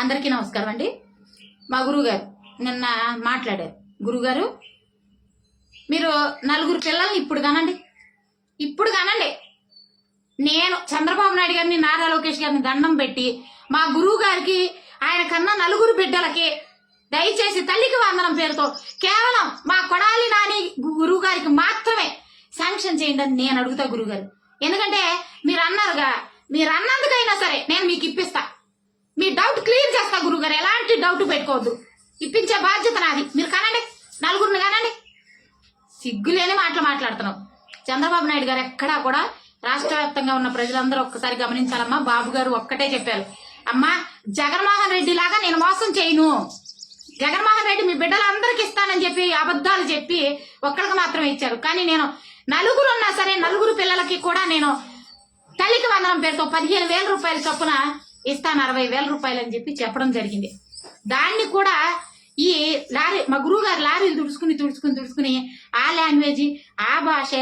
అందరికీ నమస్కారం అండి. మా గురువుగారు నిన్న మాట్లాడారు. గురుగారు మీరు నలుగురు పిల్లల్ని ఇప్పుడు కానండి. ఇప్పుడు కానండి. నేను చంద్రబాబు నాయుడు గారిని నారా లోకేష్ గారిని దండం పెట్టి మా గురువు గారికి ఆయన కన్నా నలుగురు బిడ్డలకి దయచేసి తల్లికి వందనం పేరుతో కేవలం మా కొడాలి నాని గురువు గారికి మాత్రమే శాంక్షన్ చేయండి అని నేను అడుగుతా గురువుగారు. ఎందుకంటే మీరు అన్నారుగా మీరు అన్నందుకైనా సరే నేను మీకు ఇప్పిస్తా మీ డౌట్ క్లియర్ చేస్తా గురువు గారు ఎలాంటి డౌట్ పెట్టుకోవద్దు. ఇప్పించే బాధ్యత నాది. మీరు కనండి నలుగురిని కనండి. సిగ్గులేని మాటలు మాట్లాడుతున్నాం. చంద్రబాబు నాయుడు గారు ఎక్కడా కూడా రాష్ట్ర వ్యాప్తంగా ఉన్న ప్రజలందరూ ఒక్కసారి గమనించాలమ్మా. బాబు గారు ఒక్కటే చెప్పారు. అమ్మా జగన్మోహన్ రెడ్డి లాగా నేను మోసం చేయను. జగన్మోహన్ రెడ్డి మీ బిడ్డలందరికి ఇస్తానని చెప్పి అబద్ధాలు చెప్పి ఒక్కడికి మాత్రమే ఇచ్చారు. కానీ నేను నలుగురు ఉన్నా సరే నలుగురు పిల్లలకి కూడా నేను తల్లికి వందనం పేరుతో పదిహేను వేల రూపాయల చొప్పున ఇస్తాను అరవై వేల రూపాయలు అని చెప్పి చెప్పడం జరిగింది. దాన్ని కూడా ఈ లారీ మా గురువు గారు లారీలు తుడుచుకుని తుడుచుకుని తుడుచుకుని ఆ లాంగ్వేజ్ ఆ భాష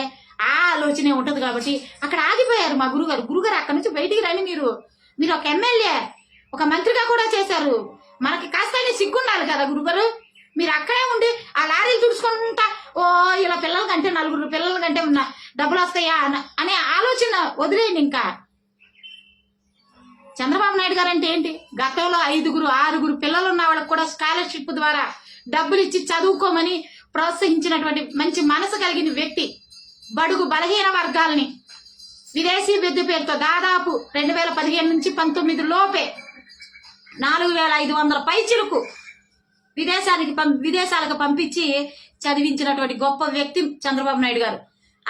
ఆ ఆలోచనే ఉంటది కాబట్టి అక్కడ ఆగిపోయారు మా గురుగారు గురుగారు అక్కడ నుంచి బయటికి రండి మీరు. మీరు ఒక ఎమ్మెల్యే ఒక మంత్రిగా కూడా చేశారు. మనకి కాస్త సిగ్గుండాలి కదా గురుగారు మీరు అక్కడే ఉండి ఆ లారీలు తుడుచుకుంటా ఓ ఇలా పిల్లల కంటే నలుగురు పిల్లల కంటే ఉన్న డబ్బులు వస్తాయా అనే ఆలోచన వదిలేయండి ఇంకా. చంద్రబాబు నాయుడు గారు అంటే ఏంటి? గతంలో ఐదుగురు ఆరుగురు పిల్లలు ఉన్న వాళ్ళకు కూడా స్కాలర్షిప్ ద్వారా డబ్బులు ఇచ్చి చదువుకోమని ప్రోత్సహించినటువంటి మంచి మనసు కలిగిన వ్యక్తి బడుగు బలహీన వర్గాలని. విదేశీ విద్య పేరుతో దాదాపు రెండు వేల పదిహేను నుంచి పంతొమ్మిది లోపే నాలుగు వేల ఐదు వందల పైచులకు విదేశానికి పం విదేశాలకు పంపించి చదివించినటువంటి గొప్ప వ్యక్తి చంద్రబాబు నాయుడు గారు.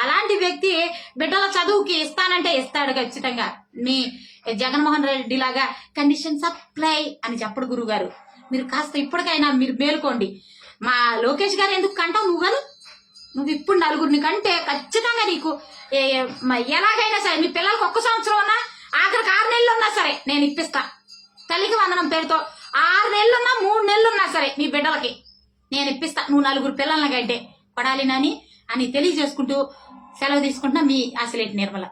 అలాంటి వ్యక్తి బిడ్డల చదువుకి ఇస్తానంటే ఇస్తాడు ఖచ్చితంగా. మీ జగన్మోహన్ రెడ్డి లాగా కండిషన్ సప్లై అని చెప్పడు గురుగారు. మీరు కాస్త ఇప్పటికైనా మీరు మేలుకోండి. మా లోకేష్ గారు ఎందుకు కంటావు నువ్వు గారు? నువ్వు ఇప్పుడు నలుగురిని కంటే ఖచ్చితంగా నీకు ఏ- మ- ఎలాగైనా సరే మీ పిల్లలకు ఒక్క సంవత్సరం ఉన్నా ఆఖరికి ఆరు నెలలు ఉన్నా సరే నేను ఇప్పిస్తా. తల్లికి వందనం పేరుతో ఆరు నెలలున్నా మూడు నెలలున్నా సరే మీ బిడ్డలకి నేను ఇప్పిస్తా. నువ్వు నలుగురు పిల్లలకి కంటే. పడాలి నాని అని తెలియజేసుకుంటూ సెలవు తీసుకుంటున్నా మీ ఆశలేటి నిర్మల.